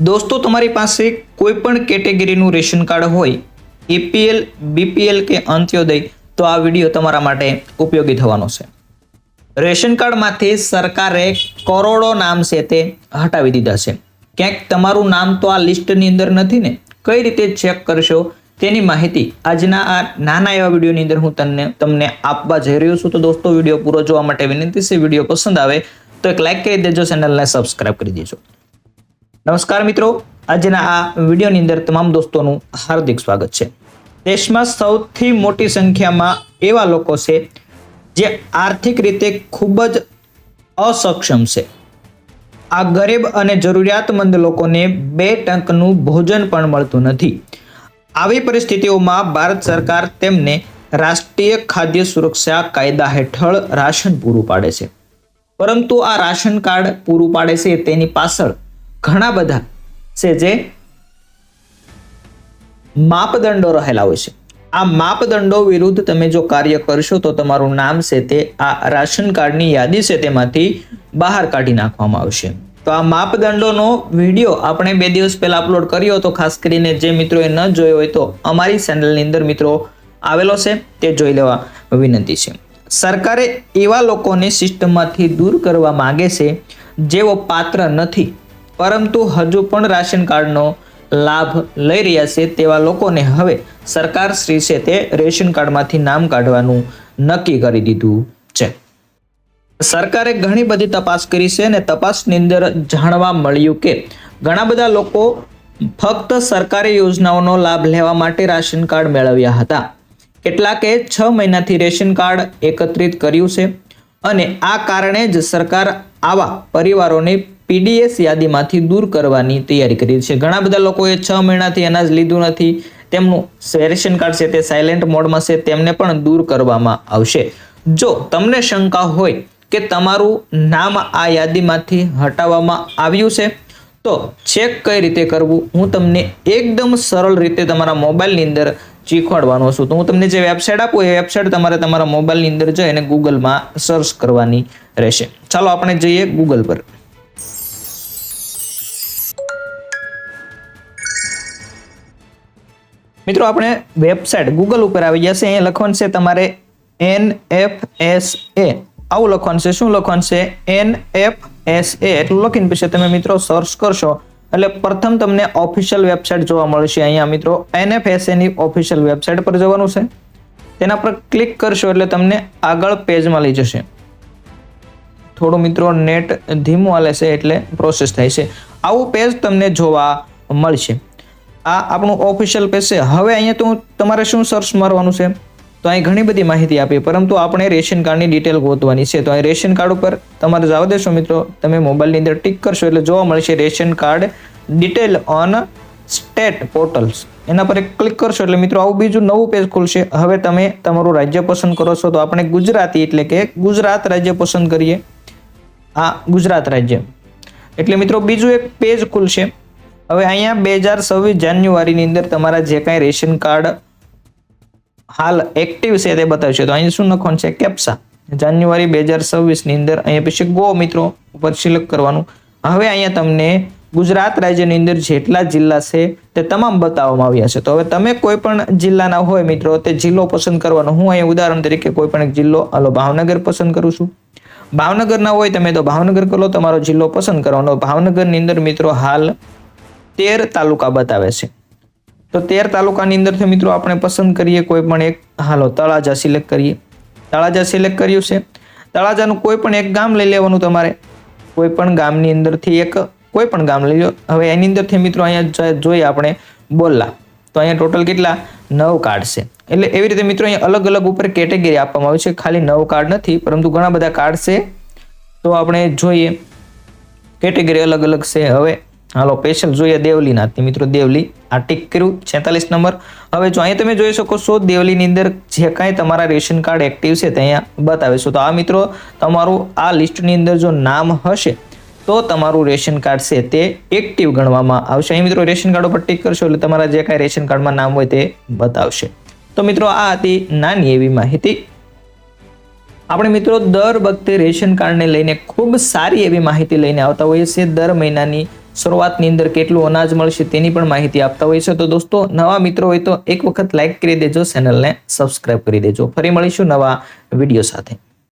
દોસ્તો, તમારી પાસે કોઈ પણ કેટેગરીનું રેશન કાર્ડ હોય, એપીએલ, બીપીએલ કે અંત્યોદય, તો આ વીડિયો તમારા માટે ઉપયોગી થવાનો છે. રેશન કાર્ડમાંથી સરકારે કરોડો નામ છે તે હટાવી દીધા છે. ક્યાંક તમારું નામ તો આ લિસ્ટની અંદર નથી ને? કઈ રીતે ચેક કરશો? તેની માહિતી આજના આ નાના એવા વિડીયોની અંદર હું તમને તમને આપવા જઈ રહ્યો છું. તો દોસ્તો, વીડિયો પૂરો જોવા માટે વિનંતી છે. વીડિયો પસંદ આવે તો એક લાઈક કરી દેજો, ચેનલને સબસ્ક્રાઇબ કરી દેજો. નમસ્કાર મિત્રો. આજના આ વિડીયોની અંદર તમામ દોસ્તોનું હાર્દિક સ્વાગત છે. દેશમાં સૌથી મોટી સંખ્યામાં એવા લોકો છે જે આર્થિક રીતે ખૂબ જ અસક્ષમ છે. આ ગરીબ અને જરૂરિયાતમંદ લોકોને બે ટંકનું ભોજન પણ મળતું નથી. આવી પરિસ્થિતિઓમાં ભારત સરકાર તેમને રાષ્ટ્રીય ખાદ્ય સુરક્ષા કાયદા હેઠળ રાશન પૂરું પાડે છે. પરંતુ આ રાશન કાર્ડ પૂરું પાડે છે તેની પાછળ ઘણા બધા છે જે માપદંડો રહેલા હોય છે. આ માપદંડો વિરુદ્ધ તમે જો કાર્ય કરશો તો તમારું નામ છે તે આ રાશન કાર્ડની યાદી છે તેમાંથી બહાર કાઢી નાખવામાં આવશે. તો આ માપદંડોનો વીડિયો આપણે બે દિવસ પહેલા અપલોડ કર્યો હતો. ખાસ કરીને જે મિત્રોએ ન જોયો હોય તો અમારી ચેનલની અંદર મિત્રો આવેલો છે તે જોઈ લેવા વિનંતી છે. સરકારે એવા લોકોને સિસ્ટમમાંથી દૂર કરવા માગે છે જેઓ પાત્ર નથી. પરંતુ હજુ પણ રાશન કાર્ડનો લાભ લઈ રહ્યા છે તેવા લોકોને હવે સરકાર શ્રી છે તે રેશન કાર્ડમાંથી નામ કાઢવાનું નક્કી કરી દીધું છે. સરકારે ઘણી બધી તપાસ કરી છે અને તપાસની અંદર જાણવા મળ્યું કે ઘણા બધા લોકો ફક્ત સરકારી યોજનાઓનો લાભ લેવા માટે રાશન કાર્ડ મેળવ્યા હતા. કેટલાકે છ મહિનાથી રેશન કાર્ડ એકત્રિત કર્યું છે અને આ કારણે જ સરકાર આવા પરિવારોને પીડીએસ યાદીમાંથી દૂર કરવાની તૈયારી કરી છે. ઘણા બધા લોકોએ છ મહિનાથી અનાજ લીધું નથી. તેમનું રેશન કાર્ડ છે તે સાયલેન્ટ મોડમાં છે. તેમને પણ દૂર કરવામાં આવશે. જો તમને શંકા હોય કે તમારું નામ આ યાદીમાંથી હટાવવામાં આવ્યું છે, તો ચેક કઈ રીતે કરવું? હું તમને એકદમ સરળ રીતે તમારા મોબાઈલની અંદર શીખવાડવાનો છું. તો હું તમને જે વેબસાઇટ આપું, એ વેબસાઇટ તમારે તમારા મોબાઈલની અંદર જઈને ગૂગલમાં સર્ચ કરવાની રહેશે. ચાલો આપણે જઈએ ગૂગલ પર. મિત્રો, આપણે વેબસાઇટ ગૂગલ ઉપર આવી જશે અહીંયા લખવાનું છે તમારે એન એફ એસ એ આવું લખવાનું છે. શું લખવાનું છે? એન એફ એસ એ એટલું લખીને પછી તમે મિત્રો સર્ચ કરશો. એટલે પ્રથમ તમને ઓફિશિયલ વેબસાઇટ જોવા મળશે અહીંયા મિત્રો. એનએફએસએ ની ઓફિશિયલ વેબસાઇટ પર જવાનું છે. તેના પર ક્લિક કરશો એટલે તમને આગળ પેજમાં લઈ જશે. થોડું મિત્રો નેટ ધીમું હાલે છે એટલે પ્રોસેસ થાય છે. આવું પેજ તમને જોવા મળશે. આ આપણું ઓફિશિયલ પેજ છે. હવે અહીંયા તો તમારે શું સર્ચ મારવાનું છે? તો અહીં ઘણી બધી માહિતી આપી. પરંતુ આપણે રેશન કાર્ડની ડિટેલ ગોતવાની છે. તો અહીં રેશન કાર્ડ ઉપર તમારે જવા દેશો મિત્રો. તમે મોબાઈલની અંદર ટિક કરશો એટલે જોવા મળશે ration card detail on state portals એના પર ક્લિક કરશો એટલે મિત્રો આવું બીજું નવું પેજ ખુલશે. હવે તમે તમારું રાજ્ય પસંદ કરો છો તો આપણે ગુજરાતી એટલે કે ગુજરાત રાજ્ય પસંદ કરીએ. આ ગુજરાત રાજ્ય. એટલે મિત્રો બીજું એક પેજ ખુલશે. હવે અહીંયા બે હજાર છવ્વીસ જાન્યુઆરીની અંદર તમારા જે કાંઈ રેશન કાર્ડ હાલ એક્ટિવ છે તે બતાવશે. તો અહીં શું લખવાનું છે? કેપ્સા જાન્યુઆરી બે હજાર છવ્વીસની અંદર અહીંયા પછી ગો મિત્રો, ઉપર સિલેક્ટ કરવાનું. હવે અહીંયા તમને ગુજરાત રાજ્યની અંદર જેટલા જિલ્લા છે તે તમામ બતાવવામાં આવ્યા છે. તો હવે તમે કોઈ પણ જિલ્લાના હોય મિત્રો, તે જિલ્લો પસંદ કરવાનો. હું અહીંયા ઉદાહરણ તરીકે કોઈ પણ એક જિલ્લો, હાલો, ભાવનગર પસંદ કરું છું. ભાવનગરના હોય તમે તો ભાવનગર કરો, તમારો જિલ્લો પસંદ કરવાનો. ભાવનગરની અંદર મિત્રો હાલ તેર તાલુકા બતાવે છે. તો તેર તાલુકાની અંદરથી મિત્રો આપણે પસંદ કરીએ કોઈ પણ એક. હાલો, તળાજા સિલેક્ટ કરીએ. તળાજા સિલેક્ટ કર્યું છે. તળાજાનું કોઈ પણ એક ગામ લઈ લેવાનું તમારે. કોઈ પણ ગામની અંદરથી એક, કોઈ પણ ગામ લઈ લો. હવે એની અંદરથી મિત્રો અહીંયા જોઈએ આપણે બોલ્લા. તો અહીંયા ટોટલ કેટલા? નવ કાર્ડ છે. એટલે એવી રીતે મિત્રો અહીંયા અલગ અલગ ઉપર કેટેગરી આપવામાં આવી છે. ખાલી નવ કાર્ડ નથી, પરંતુ ઘણા બધા કાર્ડ છે. તો આપણે જોઈએ. કેટેગરી અલગ અલગ છે. હવે હાલો પેશન્ટ જોઈએ દેવલીના. તે મિત્રો દેવલી, આ ટીક કર્યું, છેતાલીસ નંબર. હવે જો અહીંયા તમે જોઈ શકો છો, દેવલીની અંદર જે કાંઈ તમારા રેશન કાર્ડ એક્ટિવ છે તે અહીંયા બતાવે છે તો આ મિત્રો, તમારું આ લિસ્ટની અંદર જો નામ હશે, તો તમારું રેશન કાર્ડ છે તે એક્ટિવ ગણવામાં આવશે. અહીં મિત્રો રેશન કાર્ડ ઉપર ટિક કરશો એટલે તમારા જે કાંઈ રેશન કાર્ડમાં નામ હોય તે બતાવશે. તો મિત્રો, આ હતી નાની એવી માહિતી. આપણે મિત્રો, દર વખતે રેશન કાર્ડને લઈને ખૂબ સારી એવી માહિતી લઈને આવતા હોઈએ છીએ. દર મહિનાની શરૂઆતની અંદર કેટલું અનાજ મળશે તેની પણ માહિતી આપતા હોય છે. તો દોસ્તો, નવા મિત્રો હોય તો એક વખત લાઈક કરી દેજો ચેનલને સબસ્ક્રાઇબ કરી દેજો. ફરી મળીશું નવા વીડિયો સાથે.